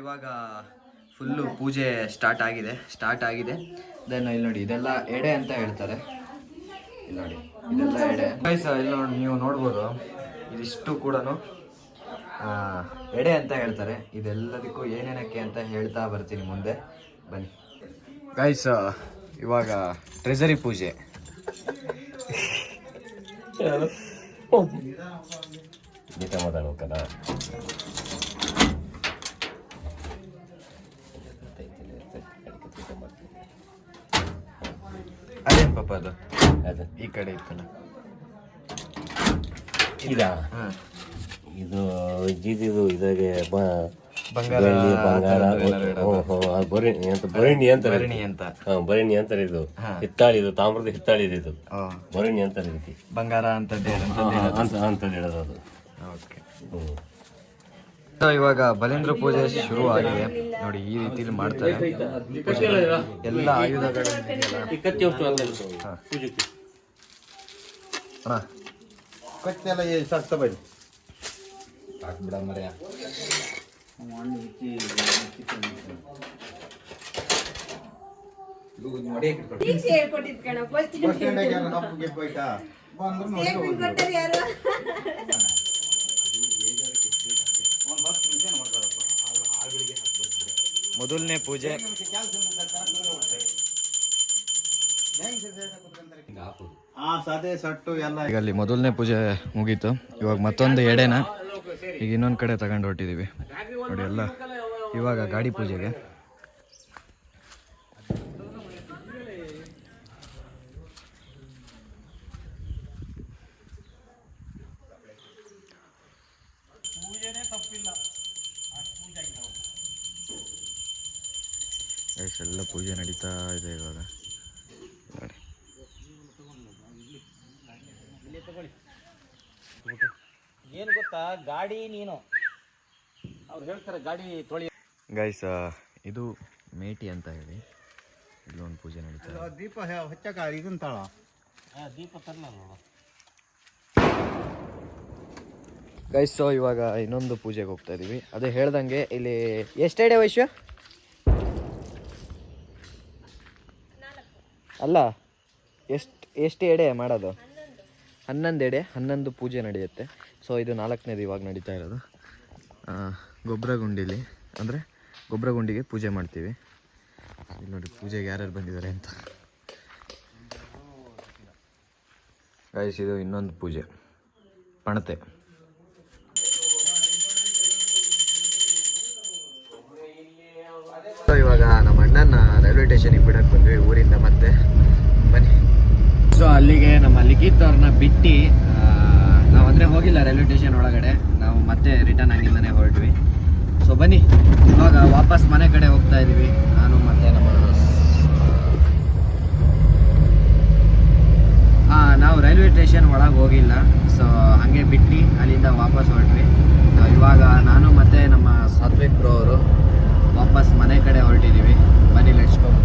ಇವಾಗ ಫುಲ್ಲು ಪೂಜೆ ಸ್ಟಾರ್ಟ್ ಆಗಿದೆ ಸ್ಟಾರ್ಟ್ ಆಗಿದೆ. ದೆನ್ ಇಲ್ಲಿ ನೋಡಿ, ಇದೆಲ್ಲ ಎಡೆ ಅಂತ ಹೇಳ್ತಾರೆ. ಇಲ್ಲಿ ನೋಡಿ, ಇದೆಲ್ಲ ಎಡೆ. ಗೈಸ್ ಇಲ್ಲಿ ನೋಡಿ, ನೀವು ನೋಡ್ಬೋದು, ಇದಿಷ್ಟು ಕೂಡ ಎಡೆ ಅಂತ ಹೇಳ್ತಾರೆ. ಇದೆಲ್ಲದಕ್ಕೂ ಏನೇನಕ್ಕೆ ಅಂತ ಹೇಳ್ತಾ ಬರ್ತೀನಿ ಮುಂದೆ. ಬನ್ನಿ. ಗೈಸ್ ಇವಾಗ ಟ್ರೆಸರಿ ಪೂಜೆ. ಗೀತ ಮಾತಾಡ್ಬೇಕಲ್ಲ? ಪಾಪ ಅದು ಅದು ಈ ಕಡೆ ಇತ್ತಲ್ಲ. ಇದ? ಇದು ಇದ್ದಿದ್ದು ಇದಾಗೆ ಬಂಗಾರ ಭರಣಿ ಅಂತ ಭರಣಿ ಅಂತ ಭರಣಿ ಅಂತ. ಹಾ ಭರಣಿ ಅಂತಾರೆ ಇದು. ಹಿತ್ತಾಳಿ ಇದು ತಾಮ್ರದ ಹಿತ್ತಾಳಿ ಇದೆ ಇದು ಭರಣಿ ಅಂತಾರೆ ಇದಕ್ಕೆ ಬಂಗಾರ ಅಂತ ಅಂತ ಹೇಳೋದು ಅದು. ಓಕೆ. ಇವಾಗ ಬಲೇಂದ್ರ ಪೂಜೆ ಶುರು ಆಗಿದೆ ನೋಡಿ ಈ ರೀತಿಲಿ ಮಾಡ್ತಾರೆ. ಎಲ್ಲ ಆಯುಧಗಳು ಹಾಕ್ಬಿಡ ಮರ್ಯ. ಹೇಳ್ಕೊಟ್ಟಿದ್ ಕಣ ಮೊದಲನೇ ಪೂಜೆ. ಆ ಸದೆ ಸಟ್ಟು ಎಲ್ಲ ಈಗ ಅಲ್ಲಿ ಮೊದಲನೇ ಪೂಜೆ ಮುಗೀತು. ಇವಾಗ ಮತ್ತೊಂದು ಎಡೆನ ಈಗ ಇನ್ನೊಂದು ಕಡೆ ತಗೊಂಡು ಹೊರಟಿದ್ದೀವಿ ನೋಡಿ ಎಲ್ಲ ಇವಾಗ ಗಾಡಿ ಪೂಜೆಗೆ. ಎಲ್ಲ ಪೂಜೆ ನಡೀತಾ ಇದೆ ಇವಾಗ. ನೋಡಿ. ಏನು ಗೊತ್ತಾ? ಗಾಡಿ ನೀನು. ಅವ್ರು ಹೇಳ್ತಾರೆ ಗಾಡಿ ತೊಳಿ. ಗೈಸ್ ಇದು ಮೇಟಿ ಅಂತ ಹೇಳಿ. ಇಲ್ಲೊಂದು ಪೂಜೆ ನಡೀತಾ ದೀಪ ಹಚ್ಚಕ ಇದಂತಾಳ ದೀಪ ತರಲ್ಲ ಗೈಸ್ ಸೊ ಇವಾಗ ಇನ್ನೊಂದು ಪೂಜೆಗೆ ಹೋಗ್ತಾ ಇದೀವಿ. ಅದೇ ಹೇಳ್ದಂಗೆ ಇಲ್ಲಿ ಎಷ್ಟು ಎಡೆ ಅಲ್ಲ, ಎಷ್ಟು ಎಷ್ಟು ಎಡೆ ಮಾಡೋದು? ಹನ್ನೊಂದು ಎಡೆ, ಹನ್ನೊಂದು ಪೂಜೆ ನಡೆಯುತ್ತೆ. ಸೊ ಇದು ನಾಲ್ಕನೇದು ಇವಾಗ ನಡೀತಾ ಇರೋದು. ಗೊಬ್ಬರ ಗುಂಡಿಲಿ ಅಂದರೆ ಗೊಬ್ಬರ ಗುಂಡಿಗೆ ಪೂಜೆ ಮಾಡ್ತೀವಿ. ಇಲ್ಲಿ ನೋಡಿ, ಪೂಜೆಗೆ ಯಾರ್ಯಾರು ಬಂದಿದ್ದಾರೆ ಅಂತ. ಗಾಯ್ಸ್ ಇದು ಇನ್ನೊಂದು ಪೂಜೆ. ಪಣತೆ. ರೈಲ್ವೆ ಸ್ಟೇಷನಿಗೆ ಬಿಡಕ್ಕೆ ಬಂದ್ವಿ, ಊರಿಂದ ಮತ್ತೆ ಬನ್ನಿ. ಸೊ ಅಲ್ಲಿಗೆ ನಮ್ಮ ಲಿಖಿತ್ ಅವ್ರನ್ನ ಬಿಟ್ಟು ನಾವು ಅಂದರೆ ಹೋಗಿಲ್ಲ ರೈಲ್ವೆ ಸ್ಟೇಷನ್ ಒಳಗಡೆ. ನಾವು ಮತ್ತೆ ರಿಟರ್ನ್ ಆಗಿಂದನೇ ಹೊರಟ್ವಿ. ಸೊ ಬನ್ನಿ. ಇವಾಗ ವಾಪಸ್ ಮನೆ ಕಡೆ ಹೋಗ್ತಾ ಇದ್ದೀವಿ ನಾನು ಮತ್ತೆ ನಮ್ಮ ನಾವು ರೈಲ್ವೆ ಸ್ಟೇಷನ್ ಒಳಗೆ ಹೋಗಿಲ್ಲ. ಸೊ ಹಾಗೆ ಬಿಟ್ಟು ಅಲ್ಲಿಂದ ವಾಪಸ್ ಹೊರಟ್ವಿ. ಇವಾಗ ನಾನು ಮತ್ತು ನಮ್ಮ ಸಾತ್ವಿಕ್ ಬ್ರೋ ಅವರು ವಾಪಸ್ ಮನೆ ಕಡೆ ಹೊರಟಿದ್ದೀವಿ Let's go.